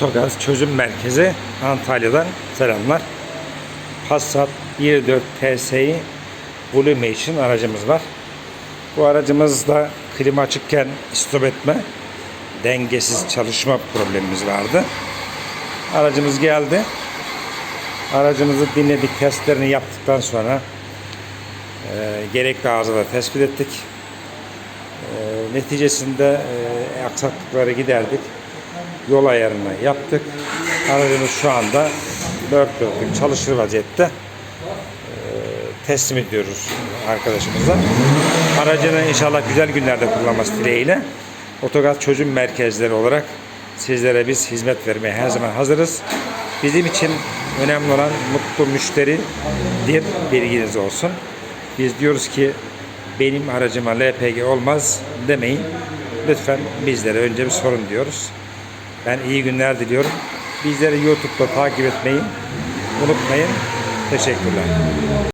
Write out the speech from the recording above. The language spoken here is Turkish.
Otogaz Çözüm Merkezi Antalya'dan selamlar. Passat 1.4 TSI Bluemation aracımız var. Bu aracımızda klima açıkken stop etme, dengesiz çalışma problemimiz vardı. Aracımız geldi. Aracımızı dinledik, testlerini yaptıktan sonra e, gerekli arızaları tespit ettik. E, neticesinde e, aksaklıkları giderdik. Yol ayarını yaptık. Aracımız şu anda dört dörtlük çalışır vaziyette. E, teslim ediyoruz arkadaşımıza. Aracını inşallah güzel günlerde kullanması dileğiyle Otogaz çözüm merkezleri olarak sizlere biz hizmet vermeye her zaman hazırız. Bizim için önemli olan mutlu müşteridir bilginiz olsun. Biz diyoruz ki benim aracıma LPG olmaz demeyin. Lütfen bizlere önce bir sorun diyoruz. Ben iyi günler diliyorum. Bizleri YouTube'da takip etmeyi unutmayın. Teşekkürler.